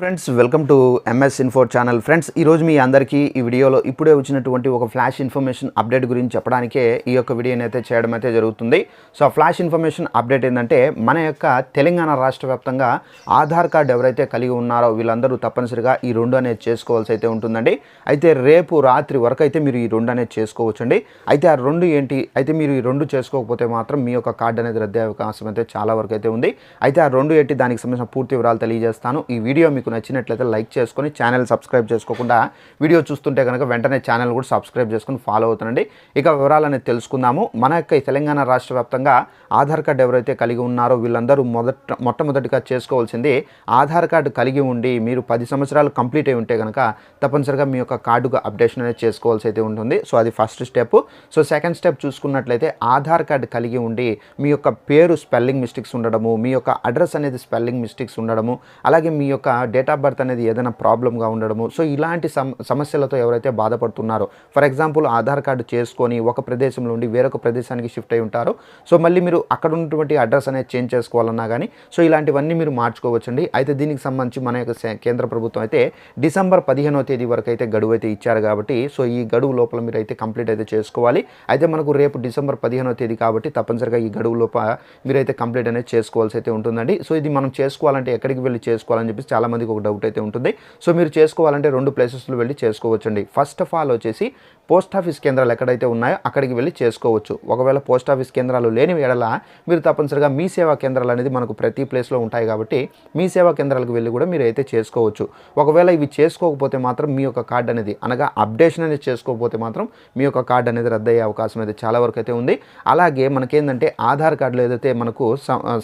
Friends welcome to MS info channel friends ఈరోజు మీ అందరికీ ఈ వీడియోలో ఇప్పుడే వచ్చినటువంటి ఒక ఫ్లాష్ ఇన్ఫర్మేషన్ అప్డేట్ గురించి చెప్పడానికే ఈ యొక్క వీడియోని అయితే చేయడం అయితే జరుగుతుంది. సో ఆ ఫ్లాష్ ఇన్ఫర్మేషన్ అప్డేట్ ఏంటంటే మన యొక్క తెలంగాణ రాష్ట్ర వ్యాప్తంగా ఆధార్ కార్డు ఎవరైతే కలిగి ఉన్నారో వీళ్ళందరూ తప్పనిసరిగా ఈ రెండు అనేది చేసుకోవాల్సి అయితే ఉంటుందండి. అయితే రేపు రాత్రి వరకు అయితే మీరు ఈ రెండు అనేది చేసుకోవచ్చండి. అయితే ఆ రెండు ఏంటి? అయితే మీరు ఈ రెండు చేసుకోకపోతే మాత్రం మీ యొక్క కార్డు అనేది రద్దే అవకాశం అయితే చాలా వరకు అయితే ఉంది. అయితే ఆ రెండు ఏంటి? దానికి సంబంధించిన పూర్తి వివరాలు తెలియజేస్తాను. ఈ వీడియో మీకు నచ్చినట్లయితే లైక్ చేసుకొని ఛానల్ సబ్స్క్రైబ్ చేసుకోకుండా వీడియో చూస్తుంటే కనుక వెంటనే ఛానల్ కూడా సబ్స్క్రైబ్ చేసుకొని ఫాలో అవుతుండండి. ఇక వివరాలని తెలుసుకుందాము. మన యొక్క ఈ తెలంగాణ రాష్ట్ర వ్యాప్తంగా ఆధార్ కార్డు ఎవరైతే కలిగి ఉన్నారో వీళ్ళందరూ మొదట మొట్టమొదటిగా చేసుకోవాల్సింది ఆధార్ కార్డు కలిగి ఉండి మీరు పది సంవత్సరాలు కంప్లీట్ అయి ఉంటే కనుక తప్పనిసరిగా మీ యొక్క కార్డుగా అప్డేషన్ అనేది చేసుకోవాల్సి అయితే ఉంటుంది. సో అది first step. So second step చూసుకున్నట్లయితే ఆధార్ కార్డు కలిగి ఉండి మీ యొక్క పేరు స్పెల్లింగ్ మిస్టేక్స్ ఉండడము మీ యొక్క అడ్రస్ అనేది స్పెల్లింగ్ మిస్టేక్స్ ఉండడము అలాగే మీ యొక్క డేట్ ఆఫ్ బర్త్ అనేది ఏదైనా ప్రాబ్లంగా ఉండడము. సో ఇలాంటి సమ సమస్యలతో ఎవరైతే బాధపడుతున్నారో ఫర్ ఎగ్జాంపుల్ ఆధార్ కార్డు చేసుకొని ఒక ప్రదేశంలో ఉండి వేరొక ప్రదేశానికి షిఫ్ట్ అయి ఉంటారో. సో మళ్ళీ మీరు అక్కడ ఉన్నటువంటి అడ్రస్ అనేది చేంజ్ చేసుకోవాలన్నా కానీ సో ఇలాంటివన్నీ మీరు మార్చుకోవచ్చండి. అయితే దీనికి సంబంధించి మన యొక్క కేంద్ర ప్రభుత్వం అయితే డిసెంబర్ పదిహేనో తేదీ వరకు అయితే గడువు అయితే ఇచ్చారు కాబట్టి సో ఈ గడువు లోపల మీరు అయితే కంప్లీట్ అయితే చేసుకోవాలి. అయితే మనకు రేపు డిసెంబర్ పదిహేనో తేదీ కాబట్టి తప్పనిసరిగా ఈ గడువు లోపల మీరైతే కంప్లీట్ అనేది చేసుకోవాల్సి అయితే ఉంటుందండి. సో ఇది మనం చేసుకోవాలంటే ఎక్కడికి వెళ్ళి చేసుకోవాలని చెప్పి చాలా మందికి ఒక డౌట్ అయితే ఉంటుంది. సో మీరు చేసుకోవాలంటే రెండు ప్లేసెస్లో వెళ్ళి చేసుకోవచ్చండి. ఫస్ట్ ఆఫ్ ఆల్ వచ్చేసి పోస్ట్ ఆఫీస్ కేంద్రాలు ఎక్కడైతే ఉన్నాయో అక్కడికి వెళ్ళి చేసుకోవచ్చు. ఒకవేళ పోస్ట్ ఆఫీస్ కేంద్రాలు లేని ఎడల మీరు తప్పనిసరిగా మీ సేవా కేంద్రాలు అనేది మనకు ప్రతి ప్లేస్లో ఉంటాయి కాబట్టి మీ సేవా కేంద్రాలకు వెళ్ళి కూడా మీరు అయితే చేసుకోవచ్చు. ఒకవేళ ఇవి చేసుకోకపోతే మాత్రం మీ యొక్క కార్డు అనేది అనగా అప్డేషన్ అనేది చేసుకోకపోతే మాత్రం మీ యొక్క కార్డు అనేది రద్దయ్యే అవకాశం అయితే చాలా వరకు అయితే ఉంది. అలాగే మనకేంటంటే ఆధార్ కార్డులో ఏదైతే మనకు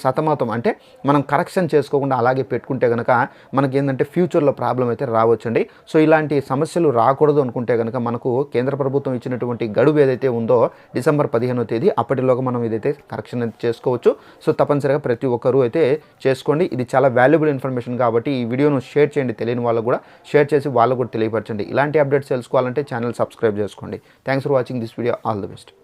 సతమతం అంటే మనం కరెక్షన్ చేసుకోకుండా అలాగే పెట్టుకుంటే కనుక మనకి ఏంటంటే ఫ్యూచర్లో ప్రాబ్లం అయితే రావచ్చండి. సో ఇలాంటి సమస్యలు రాకూడదు అనుకుంటే కనుక మనకు కేంద్ర ప్రభుత్వం ఇచ్చినటువంటి గడువు ఏదైతే ఉందో డిసెంబర్ పదిహేనో తేదీ అప్పటిలోగా మనం ఇదైతే కరెక్షన్ అయితే చేసుకోవచ్చు. సో తప్పనిసరిగా ప్రతి ఒక్కరూ అయితే చేసుకోండి. ఇది చాలా వాల్యుబుల్ ఇన్ఫర్మేషన్ కాబట్టి ఈ వీడియోను షేర్ చేయండి తెలియని వాళ్ళకు కూడా. షేర్ చేసి వాళ్ళకు కూడా తెలియపరచండి. ఇలాంటి అప్డేట్స్ తెలుసుకోవాలంటే ఛానల్ సబ్స్క్రైబ్ చేసుకోండి. Thanks for watching this video all the best